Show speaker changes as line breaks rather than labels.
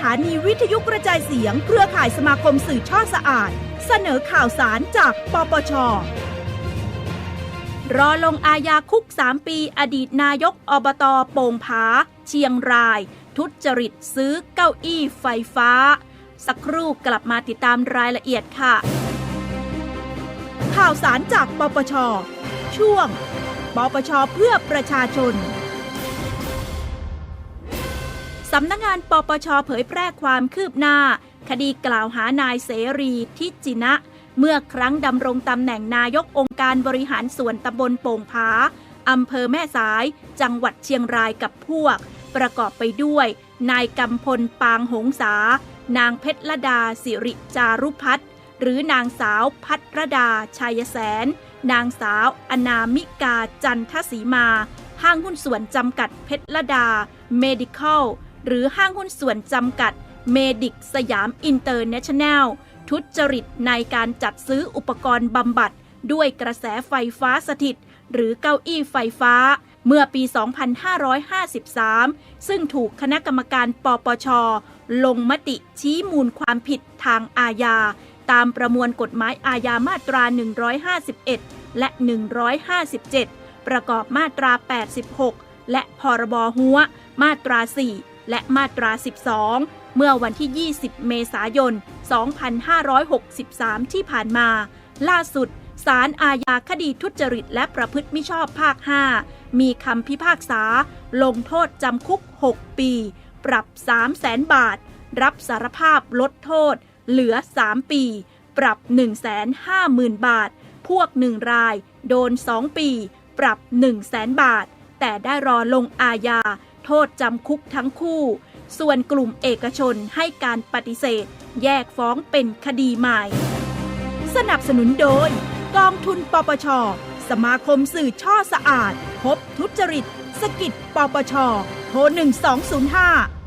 ถานีวิทยุกระจายเสียง เครือข่ายสมาคมสื่อช่อสะอาด เสนอข่าวสารจากปปช รอลงอาญาคุก 3 ปี อดีตนายกอบตโป่งผา เชียงราย ทุจริตซื้อเก้าอี้ไฟฟ้า สักครู่กลับมาติดตามรายละเอียดค่ะ ข่าวสารจากปปช ช่วง ปปชเพื่อประชาชน สำนักงานปปชเผยแพร่ความคืบหน้า คดีกล่าวหานายเสรีทิจินะ เมื่อครั้งดำรงตำแหน่งนายกองค์การบริหารส่วนตำบลโป่งผาอำเภอแม่สาย จังหวัดเชียงรายกับพวก ประกอบไปด้วย นายกำพลปางหงษานางเพชรลดาสิริจารุพัฒน์หรือนางสาวพัทรดาชัยแสน นางสาวอนามิกาจันทศรีมา ห้างหุ้นส่วนจำกัดเพชรลดาเมดิคอล หรือห้างหุ้นส่วนจำกัดเมดิกสยามอินเตอร์เนชั่นแนลทุจริตในการจัดซื้ออุปกรณ์บำบัด ด้วยกระแสไฟฟ้าสถิต หรือเก้าอี้ไฟฟ้า เมื่อปี 2553 ซึ่งถูกคณะกรรมการปปช ลงมติชี้มูลความผิดทางอาญา ตามประมวลกฎหมายอาญามาตรา 151 และ 157 ประกอบมาตรา 86 และพรบหัวมาตรา 4 และมาตรา 12 เมื่อวันที่ 20 เมษายน 2563 ที่ผ่านมา ล่าสุดศาลอาญาคดีทุจริตและประพฤติมิชอบภาค 5 มีคำพิพากษา ลงโทษจำคุก 6 ปี ปรับ 3 0 0แสนบาท รับสารภาพลดโทษ เหลือ 3 ปี ปรับ 1 5 0 0 0 0 บาท พวก 1 ราย โดน 2 ปี ปรับ 1 0 0 0 0 0 บาท แต่ได้รอลงอาญา โทษจำคุกทั้งคู่ ส่วนกลุ่มเอกชนให้การปฏิเสธ แยกฟ้องเป็นคดีใหม่ สนับสนุนโดย กองทุนปปช สมาคมสื่อช่อสะอาด พบทุจริต สกิดปปชโทร1205